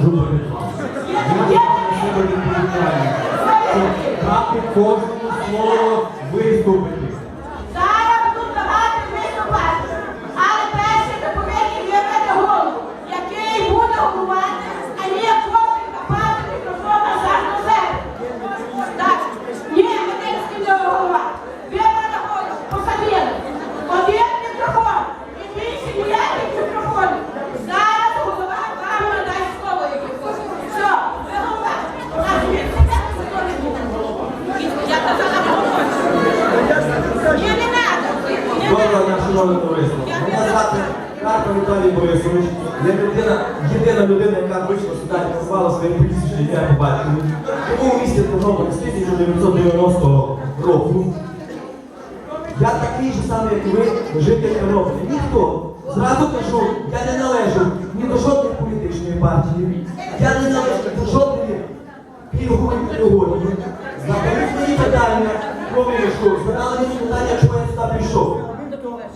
група відповідальна. Я ваша група відповідальна. Дати кожному слову Дня, товариство. Мене звати Карпа Віталій Борисович. Я людина, єдина людина, яка вийшла сюди і назвала своє прізвище ім'я по батькові. Тому в місті Тернопіль з 1990 року. Я такий же самий, як і ви, житель Тернополя. Ніхто. Зразу кажу, я не належу ні до жодної політичної партії, я не належу до жодної пільгової категорії. Задали мені питання, про вийшов, задали мені питання, чого я сюди прийшов.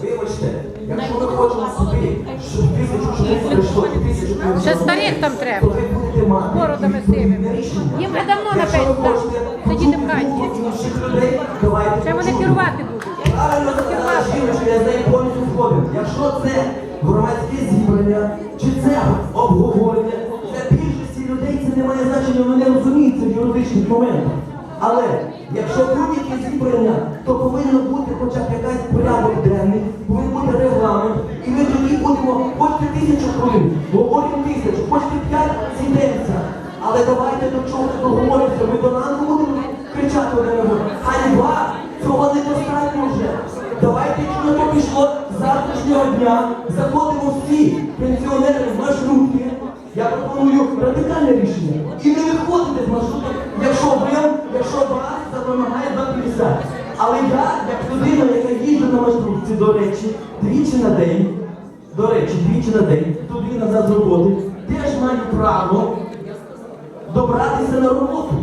Вибачте, якщо ми хочемо собі, щоб тисячу чоловік прийшло, і тисячу чоловік, Ще старих там треба. то ви будете мати Бородами відповідне сивими. рішення. Їм вже давно Якщо ви напевно, хочете сидіти в хаті. думку інших людей, давайте Ще вони почуємо. керувати будуть. Правильно сказала жіночка, я з нею повністю згоден. Якщо це громадське зібрання, чи це обговорення, для більшості людей це не має значення, вони розуміють це в юридичних моментах. Але якщо будь-яке зібрання, то повинно бути хоча б якась порядок денний, повинен бути регламент, і ми тоді будемо, хочете тисячу хвилин, говоримо тисячу, хочете п'ять, зійдемося. Але давайте до чого договоримося, ми до ранку будемо кричати один на одного. Ганьба! Цього недостатньо вже. Давайте, якщо то пішло з завтрашнього дня, заходимо всі пенсіонери в маршрутки. Я пропоную радикальне рішення. І не виходити з маршруток, якщо ви, якщо вас це вимагає 250. Але я, як людина, яка їжджу на маршрутці, до речі, двічі на день, до речі, двічі на день, туди назад з роботи, теж маю право добратися на роботу.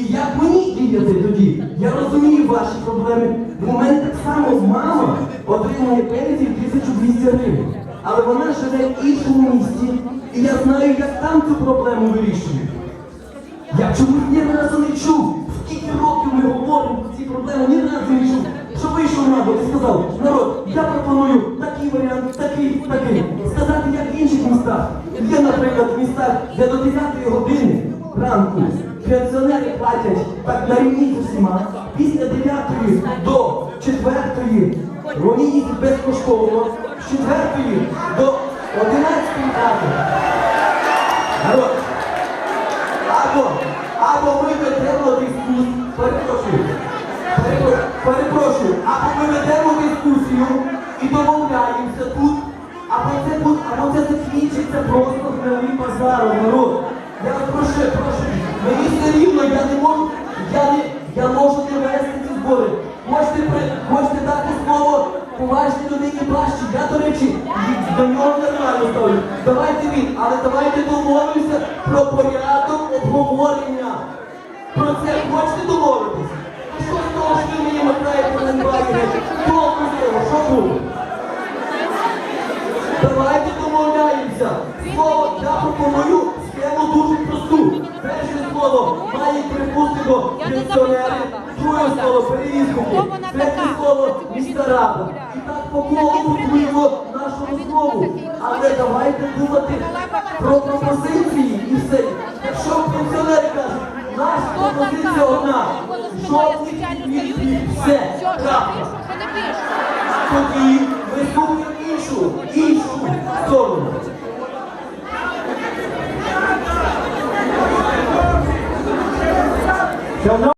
І як мені діяти тоді? Я розумію ваші проблеми. У мене так само мама отримує пенсію 1200 гривень. Але вона живе в іншому місті, і я знаю, як там цю проблему вирішують. Я чомусь ні разу не чув. Скільки років ми говоримо про ці проблеми, ні разу не чув. Що вийшов на і сказав, народ, я пропоную такий варіант, такий, такий. Сказати, як в інших містах. Є, наприклад, в містах, де до 9 години ранку пенсіонери платять так на рівні з усіма. Після 9 до 4 вони їдуть безкоштовно, з 4 до і домовляємося тут, або це, тут, або це закінчиться просто гнилим базаром, народ. Я вас прошу, прошу, мені все рівно, я не можу, я не, я можу не вести ці збори. Можете, при, можете дати слово поважній людині плащі. Я, до речі, до нього нормально ставлю. Давайте він, але давайте домовимося про порядок обговорення. Про це хочете домовитися? І що з того, що ви мені мотаєте на інваліді? Толку з того, що буде? Давайте домовляємося. Слово я пропоную схему дуже просту. Перше слово має припустимо пенсіонери, друге слово перевізнику, третє слово міста рада. І так по колу будуємо нашу розмову. Але давайте думати про пропозиції і все. Якщо пенсіонери кажуть, наша пропозиція одна. Жодних спеціально Все. Тоді ми слухаємо іншу, іншу сторону. Давно